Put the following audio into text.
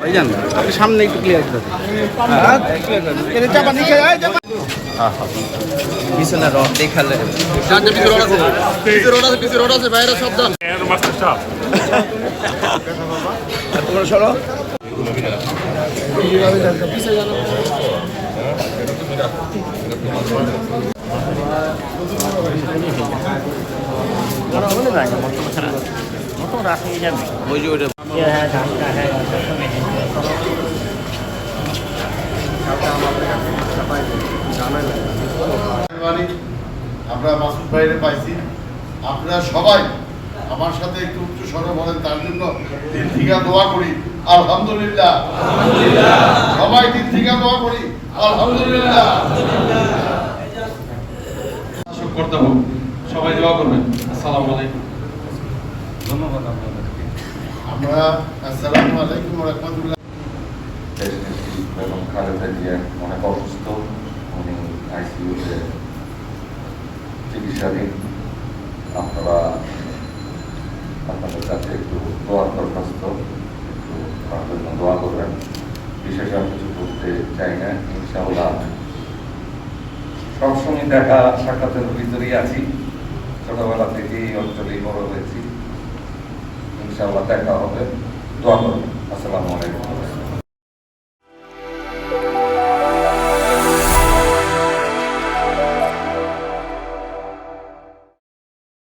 ভাইজান আপনি সামনে একটু ক্লিয়ার করে পিছনে রড দেখালে। তোমরা সরো। ওই যে ওইটা। মেহরবানি আমরা মাসুদ ভাইরে পাইছি। আপনারা সবাই আমার সাথে একটু উচ্চ স্বর বলেন তার জন্য দিন থেকে দোয়া করি। আলহামদুলিল্লাহ। সবাই দিন থেকে দোয়া করি। আলহামদুলিল্লাহ। করতে হোক। সবাই দোয়া করবেন। আসসালামু আলাইকুম। আমরা আসসালামু আলাইকুম রহমতুল্লাহ। এবং খালেদা জিয়া অনেক অসুস্থ। উনি আইসিইউতে চিকিৎসাধীন। আপনারা আপনাদের কাছে একটু দোয়ার দরখাস্ত একটু তার জন্য দোয়া করবেন। বিশেষ আর কিছু করতে চাই না ইনশাআল্লাহ। সবসময় দেখা সাক্ষাতের ভিতরেই আছি। ছোটবেলা থেকেই এই অঞ্চলেই বড় হয়েছি। ইনশাআল্লাহ দেখা হবে। দোয়া করবেন। আসসালামু আলাইকুম।